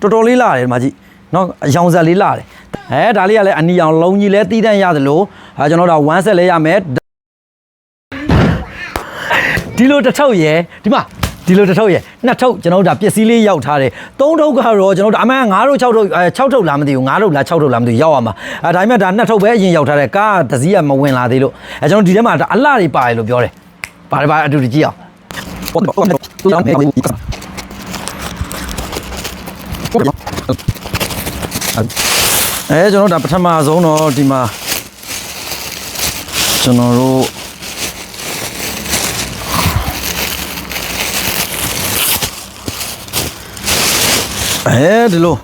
တော်တော်လေးလာတယ်ဒီမှာကြည့်နော်အယောင်ဆက်လေးလာတယ်အဲဒါလေးကလည်းအနီအောင်လုံးကြီးလဲတီးတန့်ရတယ်လို့အဲကျွန်တော်တို့ဝမ်းဆက်လဲရမယ်ဒီလိုတစ်ထုပ်ရယ်ဒီမှာဒီလိုတစ်ထုပ်ရယ်နှစ်ထုပ်ကျွန်တော်တို့ဒါပစ္စည်းလေးရောက်ထားတယ်သုံးထုပ်ကတော့ကျွန်တော်တို့အမှန်9ထုပ်6ထုပ်အဲ6ထုပ်လားမသိဘူး9ထုပ်လား6ထုပ်လားမသိဘူးရောက်ရမှာအဲဒါပေမဲ့ဒါနှစ်ထုပ်ပဲအရင်ရောက်ထားတယ်ကားကတစ်စီးကမဝင်လာသေးလို့အဲကျွန်တော်ဒီထဲမှာဒါအလှတွေပါတယ်လို့ပြောတယ်ပါတယ်ပါအတူတူကြည့်အောင် အဲကျွန်တော်တို့ဒါပထမဆုံးတော့ဒီမှာကျွန်တော်တို့အဲဒီလို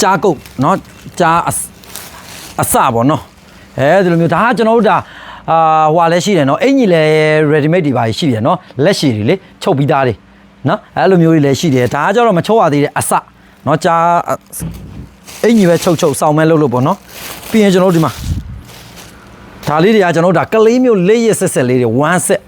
ကြားကုတ်เนาะကြားအစအစပေါ့เนาะအဲဒီလိုမျိုးဒါကကျွန်တော်တို့ဒါအာဟွာလည်းရှိတယ်เนาะအင်ကြီးလည်း ready made တွေပါရှိတယ်เนาะလက်ရှိတွေလေချုပ်ပြီးသားတွေเนาะအဲလိုမျိုးတွေလည်းရှိတယ်ဒါကကျတော့မချုပ်ရသေးတဲ့အစ เนาะကြားအင်ကြီးပဲချုပ်ချုပ်စောင်းမဲလုပ်လို့ပေါ့เนาะပြီးရင်ကျွန်တော်တို့ဒီမှာဒါလေးတွေကကျွန်တော်တို့ဒါကလေးမျိုးလေးရဆက်ဆက်လေးတွေ1 set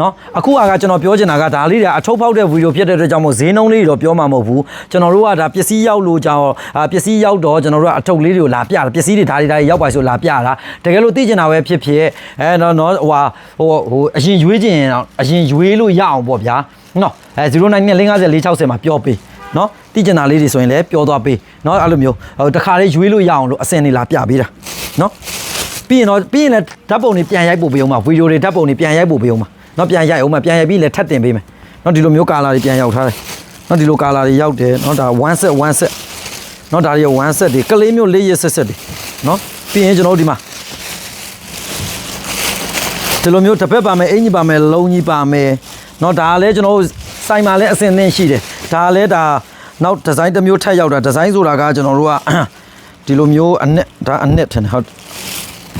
နော်အခုကကျွန်တော်ပြောချင်တာကဒါလေးတွေအထုပ်ဖောက်တဲ့ဗီဒီယိုဖြစ်တဲ့အတွက်ကြောင့်မို့ဈေးနှုန်းလေးတွေတော့ပြောမှာမဟုတ်ဘူးကျွန်တော်တို့ကဒါပစ္စည်းရောက်လို့ကြောင်းအာပစ္စည်းရောက်တော့ကျွန်တော်တို့ကအထုပ်လေးတွေကိုလာပြတာပစ္စည်းတွေဒါတွေဒါတွေရောက်ပါဆိုလာပြတာတကယ်လို့သိချင်တာပဲဖြစ်ဖြစ်အဲတော့နော်ဟိုဟာဟိုဟိုအရင်ရွေးချင်ရင်တော့အရင်ရွေးလို့ရအောင်ပေါ့ဗျာနော်အဲ09နဲ့550 460မှာပြောပေး နော်သိချင်တာလေးတွေဆိုရင်လည်းပြောသွားပေးနော်အဲ့လိုမျိုးဟိုတခါလေးရွေးလို့ရအောင်လို့အစင်နေလာပြပေးတာနော်ပြီးရင်တော့ပြီးရင်လည်းဓာတ်ပုံတွေပြန်ရိုက်ပို့ပေးအောင်ပါဗီဒီယိုတွေဓာတ်ပုံတွေပြန်ရိုက်ပို့ပေးအောင်ပါနော်ပြန်ရိုက်အောင်ပါပြန်ရိုက်ပြီးလည်းထပ်တင်ပေးမယ်နော်ဒီလိုမျိုးကာလာတွေပြန်ရောက်ထားတယ်နော်ဒီလိုကာလာတွေရောက်တယ်နော်ဒါ1 set 1 set နော်ဒါတွေ1 set တွေကလေးမျိုးလေးရဆက်ဆက်တွေနော်ပြီးရင်ကျွန်တော်တို့ဒီမှာဒီလိုမျိုးတစ်ဖက်ပါမယ်အင်ကြီးပါမယ်လုံးကြီးပါမယ်เนาะဒါလည်းကျွန်တော်တို့စိုင်မှာလည်းအစင်သင့်ရှိတယ် ဒါလဲဒါနောက်ဒီဇိုင်းတစ်မျိုးထပ်ရောက်တာဒီဇိုင်းဆိုတာကကျွန်တော်တို့ကဒီလိုမျိုးအနက်ဒါအနက်ထင်တယ်ဟုတ်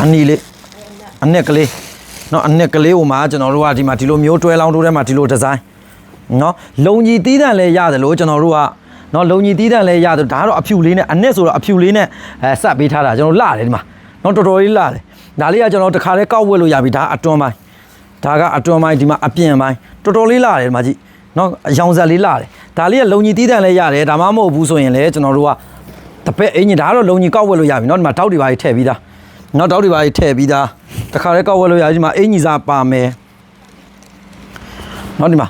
အနီလေးအနက်ကလေးနော်အနက်ကလေးဟိုမှာကျွန်တော်တို့ကဒီမှာဒီလိုမျိုးတွဲလောင်းတိုးထဲမှာဒီလိုဒီဇိုင်းနော်လုံကြီးတီးတန့်လည်းရတယ်လို့ကျွန်တော်တို့ကနော်လုံကြီးတီးတန့်လည်းရတယ်ဒါကတော့အဖြူလေးနဲ့အနက်ဆိုတော့အဖြူလေးနဲ့အဲဆက်ပေးထားတာကျွန်တော်လှတယ်ဒီမှာနော်တော်တော်လေးလှတယ်ဒါလေးကကျွန်တော်တခါတည်းကောက်ဝဲလို့ရပြီဒါအတွန်းပိုင်းဒါကအတွန်းပိုင်းဒီမှာအပြင်ပိုင်းတော်တော်လေးလှတယ်ဒီမှာကြည့်နော်အယောင်ဇက်လေးလှတယ် ဒါလေးကလုံကြီးတီးတန်လည်းရတယ်ဒါမှမဟုတ်ဘူးဆိုရင်လည်းကျွန်တော်တို့ကတပည့်အင်းကြီးဒါကတော့လုံကြီးကောက်ဝက်လို့ရပြီနော်ဒီမှာတောက်တွေပါကြီးထည့်ပြီးသားနော်တောက်တွေပါကြီးထည့်ပြီးသားတခါလေးကောက်ဝက်လို့ရပြီဒီမှာအင်းကြီးစားပါမယ်နော်ဒီမှာ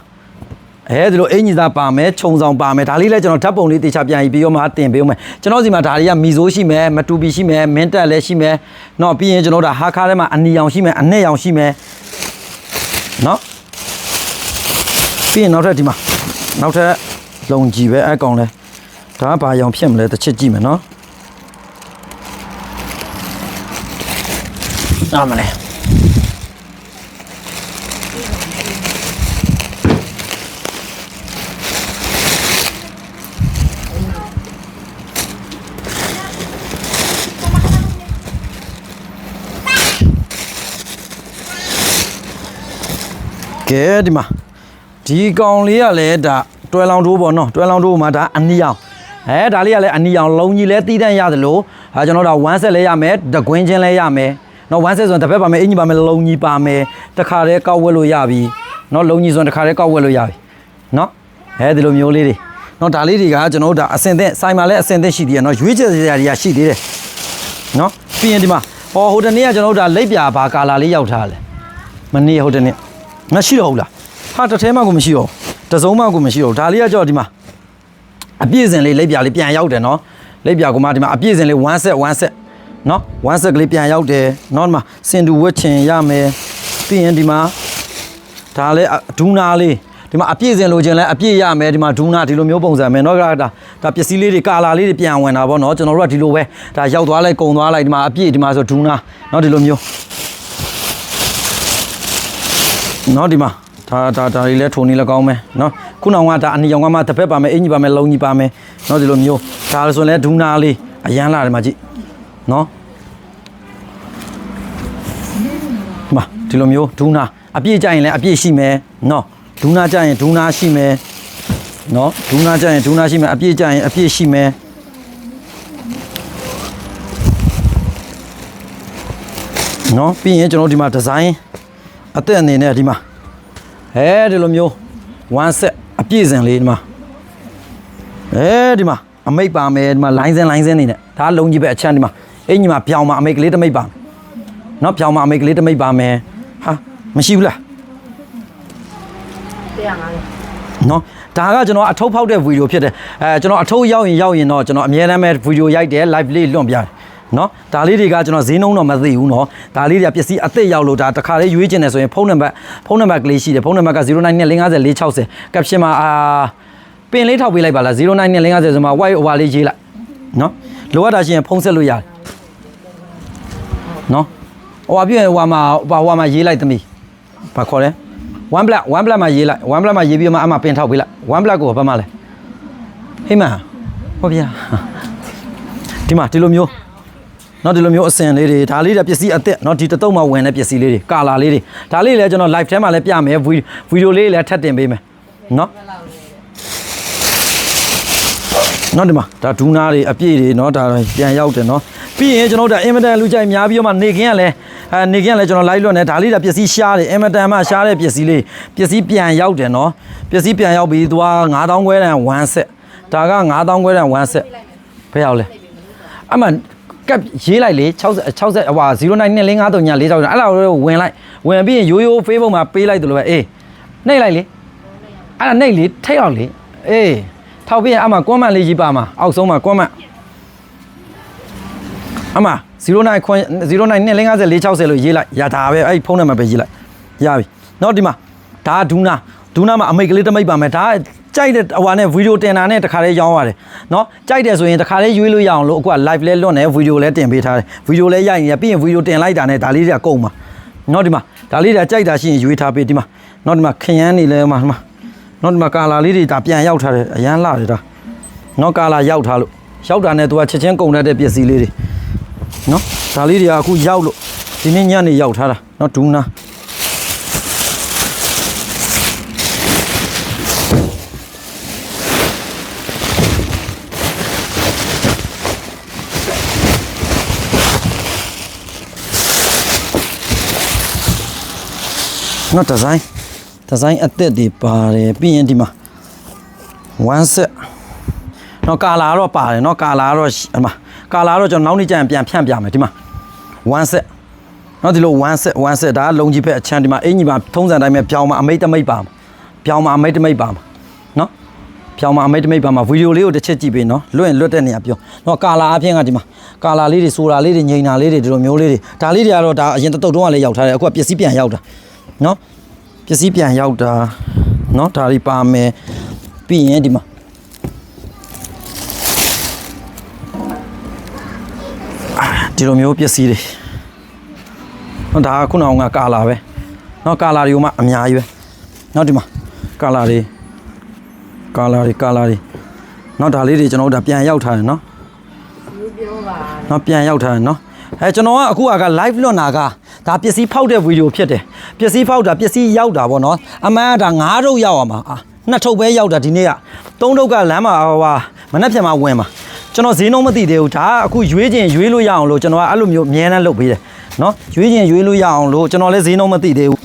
အဲဒီလိုအင်ကြီးသားပါမယ်ခြုံဆောင်ပါမယ်ဒါလေးလည်းကျွန်တော်ဓာတ်ပုံလေးတေချာပြန်ပြီးပြီးတော့မှတင်ပေးဦးမယ်ကျွန်တော်စီမှာဒါတွေကမီဆိုးရှိမယ်မတူပီရှိမယ်မင်းတက်လည်းရှိမယ်เนาะပြီးရင်ကျွန်တော်တို့ဟာခါထဲမှာအနီရောင်ရှိမယ်အနဲ့ရောင်ရှိမယ်เนาะပြီးရင်နောက်ထပ်ဒီမှာနောက်ထပ် လုံကြီးပဲအကောင်လဲဒါကဘာရောင်ဖြစ်မလဲတစ်ချက်ကြည့်မယ်နော်နားမလဲကဲဒီမှာဒီကောင်လေးကလည်းဒါ တွဲလောင်တိုးပေါ့နော်တွဲလောင်တိုးမှာဒါအနီအောင်အဲဒါလေးကလည်းအနီအောင်လုံးကြီးလဲတီးတန့်ရတယ်လို့အဲကျွန်တော်တို့1 set လဲရမယ်တကွင်းချင်းလဲရမယ်နော်1 set ဆိုရင်တစ်ဖက်ပါမယ်အင်ကြီးပါမယ်လုံးကြီးပါမယ်တခါတည်းကောက်ဝက်လို့ရပြီနော်လုံးကြီးဆိုရင်တခါတည်းကောက်ဝက်လို့ရပြီနော်အဲဒီလိုမျိုးလေးတွေနော်ဒါလေးတွေကကျွန်တော်တို့ဒါအစင်သင့်ဆိုင်မှာလဲအစင်သင့်ရှိသေးတယ်နော်ရွေးချယ်စရာတွေကရှိသေးတယ်နော်ပြီးရင်ဒီမှာဟောဟိုတနေ့ကကျွန်တော်တို့ဒါလိပ်ပြာဘာကာလာလေးရောက်ထားတယ်မနေ့ဟိုတနေ့ငါရှိတော့ဟုတ်လားဟာတစ်ထဲမှကိုမရှိတော့ဘူး တစ်စုံမှကိုမရှိတော့ဘူးဒါလေးကကြောက်ဒီမှာအပြည့်စင်လေးလက်ပြလေးပြန်ရောက်တယ်နော်လက်ပြကမှဒီမှာအပြည့်စင်လေး1 set 1 set နော်1 set ကလေးပြန်ရောက်တယ်နော်ဒီမှာစင်တူဝက်ချင်ရမယ်ပြီးရင်ဒီမှာဒါလည်းဒူနာလေးဒီမှာအပြည့်စင်လိုချင်လဲအပြည့်ရမယ်ဒီမှာဒူနာဒီလိုမျိုးပုံစံမယ်နော်ဒါဒါဒါပစ္စည်းလေးတွေကာလာလေးတွေပြန်ဝင်တာပေါ့နော်ကျွန်တော်တို့ကဒီလိုပဲဒါရောက်သွားလိုက်ကုံသွားလိုက်ဒီမှာအပြည့်ဒီမှာဆိုဒူနာနော်ဒီလိုမျိုးနော်ဒီမှာ ဒါဒါဒါလေးလဲထုံနေလဲကောင်းမယ်နော်ခုနောင်ကဒါအနီရောင်ကမှတစ်ဖက်ပါမယ်အင်ကြီးပါမယ်လုံကြီးပါမယ်နော်ဒီလိုမျိုးဒါဆိုရင်လဲဒူနာလေးအရန်လာတယ်မှာကြည့်နော်ဒီမှာဒီလိုမျိုးဒူနာအပြည့်ကြရင်လဲအပြည့်ရှိမယ်နော်ဒူနာကြရင်ဒူနာရှိမယ်နော်ဒူနာကြရင်ဒူနာရှိမယ်အပြည့်ကြရင်အပြည့်ရှိမယ်နော်ပြီးရင်ကျွန်တော်ဒီမှာဒီဇိုင်းအသက်အနေနဲ့ဒီမှာ အဲဒီလိုမျိုး1 set အပြည့်စင်လေးဒီမှာအဲဒီမှာအမိတ်ပါမယ်ဒီမှာလိုင်းစင်းလိုင်းစင်းနေနဲ့ဒါလုံးကြီးပဲအချမ်းဒီမှာအင်ကြီးမှာပြောင်မှာအမိတ်ကလေးတစ်မိတ်ပါမယ်နော်ပြောင်မှာအမိတ်ကလေးတစ်မိတ်ပါမယ်ဟာမရှိဘူးလားတရားငါလေနော်ဒါကကျွန်တော်အထုပ်ဖောက်တဲ့ဗီဒီယိုဖြစ်တယ်အဲကျွန်တော်အထုပ်ရောက်ရင်ရောက်ရင်တော့ကျွန်တော်အများအားဖြင့်ဗီဒီယိုရိုက်တယ် live လေးလွှင့်ပြတယ် နော်ဒါလေးတွေကကျွန်တော်ဈေးနှုန်းတော့မသိဘူးနော်ဒါလေးတွေကပစ္စည်းအသစ်ရောက်လို့ဒါတစ်ခါလေးရွေးချင်တယ်ဆိုရင်ဖုန်းနံပါတ်ဖုန်းနံပါတ်ကလေးရှိတယ်ဖုန်းနံပါတ်က09250460 caption မှာအာပင်လေးထောက်ပေးလိုက်ပါလား092504ဆိုမှာ white over လေးရေးလိုက်နော်လိုအပ်တာရှိရင်ဖုန်းဆက်လို့ရတယ်နော်ဟိုအပြည့်ဟိုမှာဟိုမှာရေးလိုက်သမီးဘာခေါ်လဲ one black one black မှာရေးလိုက် one black မှာရေးပြီးတော့မှအမှပင်ထောက်ပေးလိုက် one black ကိုဘာမှလဲဟေးမဟုတ်ဗျာဒီမှာဒီလိုမျိုး နော်ဒီလိုမျိုးအစင်လေးတွေဒါလေးတွေပစ္စည်းအစ်စ်နော်ဒီတစ်တုံးမှာဝင်တဲ့ပစ္စည်းလေးတွေကာလာလေးတွေဒါလေးလည်းကျွန်တော် live ထဲမှာလည်းပြမယ်ဗီဗီဒီယိုလေးလည်းထပ်တင်ပေးမယ်နော်နော်ဒီမှာဒါဒူးနာတွေအပြည့်တွေနော်ဒါပြန်ရောက်တယ်နော်ပြီးရင်ကျွန်တော်တို့ဒါအင်မတန်လူကြိုက်များပြီးတော့မှနေခင်းကလည်းအဲနေခင်းကလည်းကျွန်တော် live လွတ်နေဒါလေးဒါပစ္စည်းရှားတယ်အင်မတန်မှရှားတဲ့ပစ္စည်းလေးပစ္စည်းပြန်ရောက်တယ်နော်ပစ္စည်းပြန်ရောက်ပြီးသွား9000ခွဲတန်1 set ဒါက9000ခွဲတန်1 set ဘယ်ရောက်လဲအမှ ကပ်ရေးလိုက်လေ60 60ဟွာ09253946အဲ့ဒါကိုဝင်လိုက်ဝင်ပြီးရင်ရိုးရိုး Facebook မှာပေးလိုက်တယ်လို့ပဲအေးနှိပ်လိုက်လေအဲ့ဒါနှိပ်လေထိတ်အောင်လေအေးထောက်ပြီးရင်အမှကွန်မန့်လေးရေးပါမှာအောက်ဆုံးမှာကွန်မန့်အမှ09ခွန်092540လို့ရေးလိုက်ရတာပဲအဲ့ဒီဖုန်းနံပါတ်ပဲရေးလိုက်ရပြီเนาะဒီမှာဒါကဒူးနာဒူးနာမှာအမိတ်ကလေးတစ်မိတ်ပါမယ်ဒါ ကြိုက်တဲ့ဟိုနဲ့ဗီဒီယိုတင်တာနဲ့တခါလေးရောင်းရတယ်နော်ကြိုက်တယ်ဆိုရင်တခါလေးရွေးလို့ရအောင်လို့အခုက live လဲလွတ်နေဗီဒီယိုလဲတင်ပေးထားတယ်ဗီဒီယိုလဲရိုက်နေပြီးရင်ဗီဒီယိုတင်လိုက်တာနဲ့ဒါလေးတွေကကုန်ပါနော်ဒီမှာဒါလေးတွေကကြိုက်တာရှိရင်ရွေးထားပေးဒီမှာနော်ဒီမှာခရမ်းနေလဲမှာဒီမှာနော်ဒီမှာကာလာလေးတွေဒါပြန်ရောက်ထားတယ်အရန်လာတယ်ဒါနော်ကာလာရောက်ထားလို့ရောက်တာနဲ့သူကချက်ချင်းကုန်တတ်တဲ့ပစ္စည်းလေးတွေနော်ဒါလေးတွေကအခုရောက်လို့ဒီနေ့ညနေရောက်ထားတာနော်ဒူးနာ နော်ဒီဇိုင်းဒီဇိုင်းအသစ်တွေပါတယ်ပြီးရင်ဒီမှာ1 set နော်ကာလာတော့ပါတယ်နော်ကာလာတော့ရှိအမကာလာတော့ကျွန်တော်နောက်နေ့ကျရင်ပြန်ဖြန့်ပြမယ်ဒီမှာ1 set နော်ဒီလို1 set 1 set ဒါကလုံကြီးဖက်အချမ်းဒီမှာအင်ကြီးမှာထုံးစံတိုင်းပဲပြောင်းမှာအမိတ်တမိတ်ပါမှာပြောင်းမှာအမိတ်တမိတ်ပါမှာနော်ပြောင်းမှာအမိတ်တမိတ်ပါမှာဗီဒီယိုလေးကိုတစ်ချက်ကြည့်ပေးနော်လွတ်ရင်လွတ်တဲ့နေရာပြောနော်ကာလာအပြင်ကဒီမှာကာလာလေးတွေဆိုတာလေးတွေငိန်တာလေးတွေဒီလိုမျိုးလေးတွေဒါလေးတွေကတော့ဒါအရင်တစ်တုတ်တုံးကလည်းရောက်ထားတယ်အခုကပစ္စည်းပြန်ရောက်တာ နော် ပစ္စည်းပြန်ရောက်တာเนาะဒါတွေပါမယ်ပြီးရင်ဒီမှာအာဒီလိုမျိုးပစ္စည်းတွေเนาะဒါကခုနကကာလာပဲเนาะကာလာတွေကမှအများကြီးပဲเนาะဒီမှာကာလာတွေကာလာတွေကာလာတွေเนาะဒါလေးတွေကျွန်တော်တို့ဒါပြန်ရောက်ထားတယ်เนาะ ဒီပြောပါ เนาะပြန်ရောက်ထားတယ်เนาะအဲကျွန်တော်ကအခုက live လွှင့်တာက ဒါပစ္စည်းဖောက်တဲ့ဗီဒီယိုဖြစ်တယ်ပစ္စည်းဖောက်တာပစ္စည်းရောက်တာပေါ့နော်အမှန်ကဒါ၅ထုပ်ရောက်အောင်ပါနှစ်ထုပ်ပဲရောက်တာဒီနေ့ကသုံးထုပ်ကလမ်းမှာဟိုဟာမနှက်ပြန်မှာဝင်ပါကျွန်တော်ဈေးနှုန်းမသိသေးဘူးဒါအခုရွေးချင်ရွေးလို့ရအောင်လို့ကျွန်တော်ကအဲ့လိုမျိုးအများနဲ့လုပ်ပေးတယ်နော်ရွေးချင်ရွေးလို့ရအောင်လို့ကျွန်တော်လည်းဈေးနှုန်းမသိသေးဘူး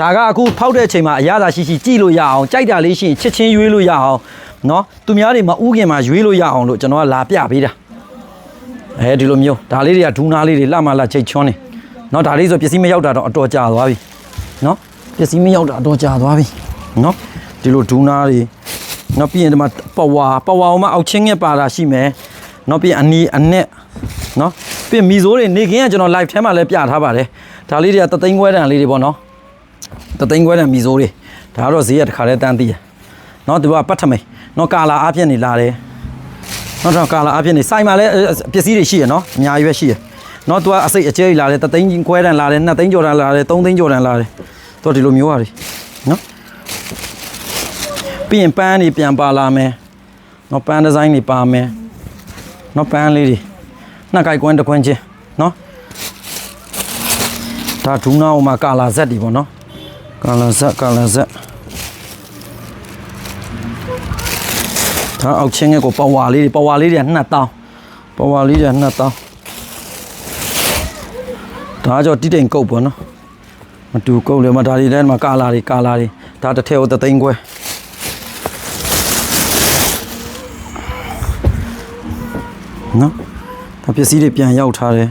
ဒါကအခုဖောက်တဲ့အချိန်မှာအရသာရှိရှိကြည့်လို့ရအောင်ကြိုက်တာလေးရှိရင်ချက်ချင်းရွေးလို့ရအောင်နော်သူများတွေမဥခင်မှာရွေးလို့ရအောင်လို့ကျွန်တော်ကလာပြပေးတာ အဲဒီလိုမျိုးဒါလေးတွေကဒူးနာလေးတွေလှမလှချိတ်ချွန်းနေเนาะဒါလေးဆိုပစ္စည်းမရောက်တာတော့အတော်ကြာသွားပြီเนาะပစ္စည်းမရောက်တာအတော်ကြာသွားပြီเนาะဒီလိုဒူးနာတွေเนาะပြီးရင်ဒီမှာပဝါပဝါအောင်မအောက်ချင်းငက်ပါတာရှိမယ်เนาะပြီးရင်အနီအနက်เนาะပြီးရင်မီဇိုးတွေနေခင်းကကျွန်တော် live ထဲမှာလည်းပြထားပါတယ်ဒါလေးတွေကတသိန်းခွဲတန်လေးတွေပေါ့เนาะတသိန်းခွဲတန်မီဇိုးတွေဒါကတော့ဈေးရတစ်ခါလဲတန်းသိရเนาะဒီကပတ်ထမိန်เนาะကာလာအပြည့်နေလာတယ် နောက်တော့ကာလာအဖြစ်နေစိုင်မှာလည်းပစ္စည်းတွေရှိရနော်အများကြီးပဲရှိရနော်သူကအစိတ်အကျဲကြီးလာတယ်တသိန်းခွဲတန်လာတယ်နှစ်သိန်းကျော်တန်လာတယ်သုံးသိန်းကျော်တန်လာတယ်သူကဒီလိုမျိုးပါလေနော်ပြီးရင်ပန်းတွေပြန်ပါလာမယ်နော်ပန်းဒီဇိုင်းတွေပါမယ်နော်ပန်းလေးတွေနှစ်ကြိုက်ကွင်းတစ်ကွင်းချင်းနော်ဒါဒူးနာဟိုမှာကာလာဇက်တွေပေါ့နော်ကာလာဇက်ကာလာဇက် နော်အောက်ချင်းငယ်ကိုပဝါလေးတွေပဝါလေးတွေက2000ပဝါလေးတွေ2000ဒါကြောတိတိမ်ကုတ်ပေါ့နော်မတူကုတ်လေမဒါတွေလည်းမကာလာတွေကာလာတွေဒါတစ်ထည့်ကိုသသိန်းခွဲနော်ဒါပစ္စည်းတွေပြန်ရောက်ထားတယ်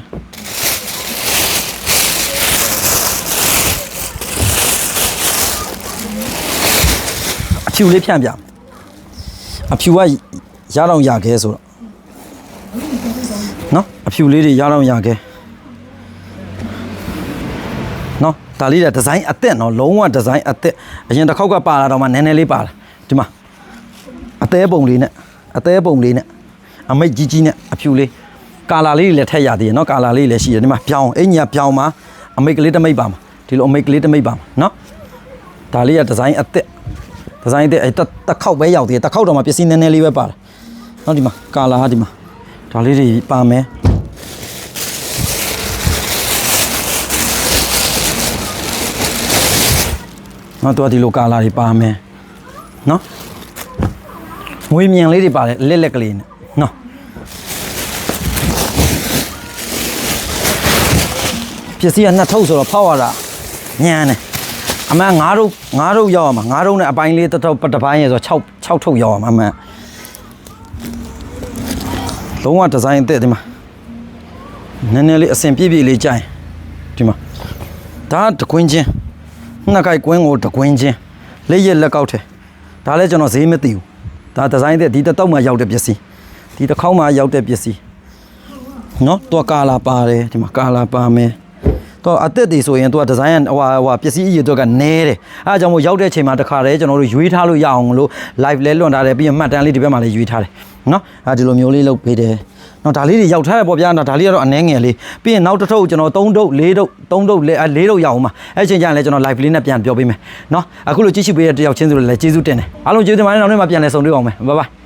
အချူလေးဖြန့်ပြမယ် အဖြူကရတော့ရခဲဆိုတော့နော်အဖြူလေးတွေရတော့ရခဲနော်ဒါလေးကဒီဇိုင်းအစ်စ်နော်လုံးဝဒီဇိုင်းအစ်စ်အရင်တစ်ခေါက်ကပါလာတော့မှနည်းနည်းလေးပါလာဒီမှာအသေးပုံလေးနဲ့အသေးပုံလေးနဲ့အမိတ်ကြီးကြီးနဲ့အဖြူလေးကာလာလေးတွေလည်းထည့်ရသေးတယ်နော်ကာလာလေးတွေလည်းရှိတယ်ဒီမှာပြောင်းအင်ကြီးကပြောင်းမှာအမိတ်ကလေးတစ်မိတ်ပါမှာဒီလိုအမိတ်ကလေးတစ်မိတ်ပါမှာနော်ဒါလေးကဒီဇိုင်းအစ်စ် ဒီဇိုင်းတဲ့အဲ့တစ်တစ်ခေါက်ပဲရောက်သေးတယ်တစ်ခေါက်တော့မှပစ္စည်းနည်းနည်းလေးပဲပါလာနော်ဒီမှာကာလာကဒီမှာဒါလေးတွေပါမယ်နော်တော့ဒီလိုကာလာတွေပါမယ်နော်ငွေမြန်လေးတွေပါတယ်လက်လက်ကလေးနဲ့နော်ပစ္စည်းကနှစ်ထုပ်ဆိုတော့ဖောက်ရတာညံတယ် အမှန်ငါးထုပ်ငါးထုပ်ရောက်ရမှာငါးထုပ်နဲ့အပိုင်းလေးတစ်ထုပ်တစ်ပိုင်းရဆို6 6ထုပ်ရောက်ရမှာအမှန်လုံးဝဒီဇိုင်းအသစ်ဒီမှာနည်းနည်းလေးအဆင်ပြေပြေလေးကြိုင်ဒီမှာဒါကတကွင်းချင်းနှစ်ခိုက်ကွင်းကိုတကွင်းချင်းလက်ရက်လက်ကောက်တယ်ဒါလည်းကျွန်တော်ဈေးမသိဘူးဒါဒီဇိုင်းတဲ့ဒီတစ်တောက်မှရောက်တဲ့ပစ္စည်းဒီတစ်ခေါက်မှရောက်တဲ့ပစ္စည်းနော်တော့ကာလာပါတယ်ဒီမှာကာလာပါမယ် တော့အသက်တွေဆိုရင်သူကဒီဇိုင်းဟိုဟာဟိုဟာပစ္စည်းအရေးတော့ကနဲတယ်အဲအကြောင့်မို့ရောက်တဲ့အချိန်မှာတခါတည်းကျွန်တော်တို့ရွေးထားလို့ရအောင်လို့ live လဲလွှင့်ထားတယ်ပြီးရင်မှတ်တမ်းလေးဒီဘက်မှာလည်းရွေးထားတယ်နော်အဲဒီလိုမျိုးလေးလုပ်ပေးတယ်နော်ဒါလေးတွေရောက်ထားရပေါ့ဗျာနော်ဒါလေးကတော့အနှဲငယ်လေးပြီးရင်နောက်တစ်ထုပ်ကျွန်တော်3ထုပ်4ထုပ်3ထုပ်4ထုပ်ရအောင်ပါအဲ့ချိန်ကျရင်လည်းကျွန်တော် live လေးနဲ့ပြန်ပြောပေးမယ်နော်အခုလိုကြည့်ရှုပေးတဲ့တယောက်ချင်းစုလည်းကျေးဇူးတင်တယ်အားလုံးကျေးဇူးတင်ပါတယ်နောက်နေ့မှပြန်လည်ဆုံတွေ့အောင်မယ်ဘိုင်ဘိုင်